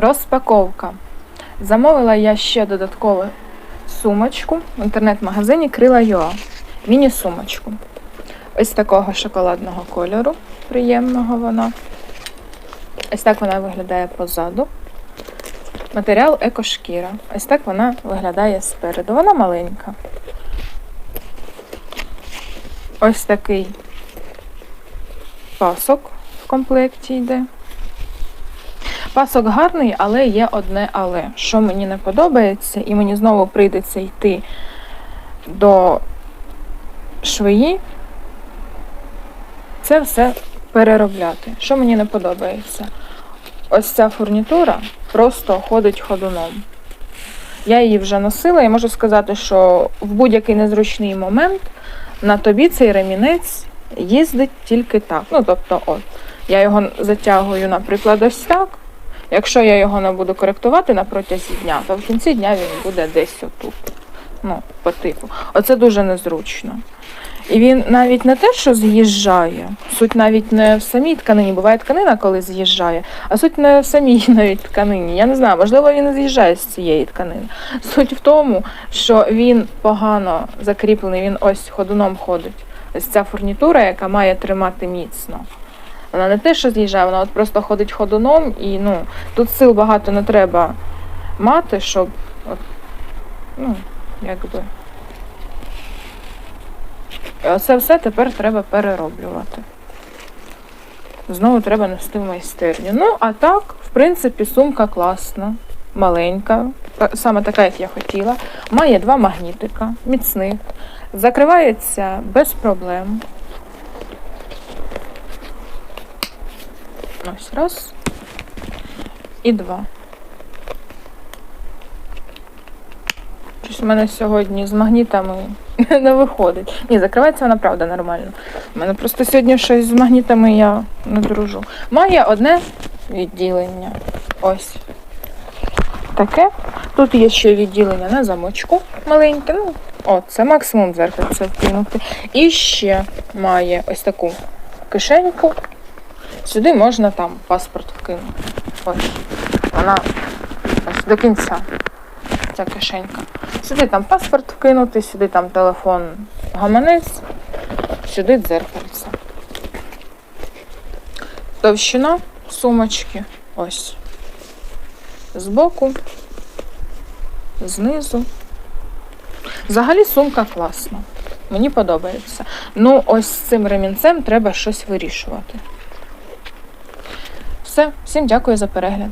Розпаковка. Замовила я ще додаткову сумочку в інтернет-магазині Крила.ua. Міні-сумочку. Ось такого шоколадного кольору. Приємного вона. Ось так вона виглядає позаду. Матеріал екошкіра. Ось так вона виглядає спереду. Вона маленька. Ось такий пасок в комплекті йде. Пасок гарний, але є одне але. Що мені не подобається, і мені знову прийдеться йти до швеї, це все переробляти. Що мені не подобається? Ось ця фурнітура просто ходить ходуном. Я її вже носила і можу сказати, що в будь-який незручний момент на тобі цей ремінець їздить тільки так. Ну, тобто, от, я його затягую, наприклад, ось так. Якщо я його не буду коректувати на протязі дня, то в кінці дня він буде десь отут. Ну, по типу. Оце дуже незручно. І він навіть не те, що з'їжджає, суть навіть не в самій тканині. Буває тканина, коли з'їжджає, а суть не в самій навіть тканині. Я не знаю, можливо, він з'їжджає з цієї тканини. Суть в тому, що він погано закріплений, він ось ходуном ходить. Ось ця фурнітура, яка має тримати міцно. Вона не те, що з'їжджає, вона от просто ходить ходуном, і ну, тут сил багато не треба мати, щоб от, ну, якби. І оце все тепер треба перероблювати. Знову треба нести в майстерню. Ну, а так, в принципі, сумка класна, маленька, саме така, як я хотіла. Має два магнітика, міцних. Закривається без проблем. Ось раз. І два. Щось у мене сьогодні з магнітами не виходить. Ні, закривається вона правда нормально. У мене просто сьогодні щось з магнітами я не дружу. Має одне відділення. Ось. Таке. Тут є ще відділення на замочку маленьке. Ну, о, це максимум дзеркальце вкинути. І ще має ось таку кишеньку. Сюди можна там паспорт вкинути. Ось. Вона ось до кінця. Ця кишенька. Сюди там паспорт вкинути, сюди там телефон гаманець, сюди дзеркальце. Товщина сумочки. Ось. Збоку, знизу. Взагалі сумка класна. Мені подобається. Ну, ось з цим ремінцем треба щось вирішувати. Все, всім дякую за перегляд.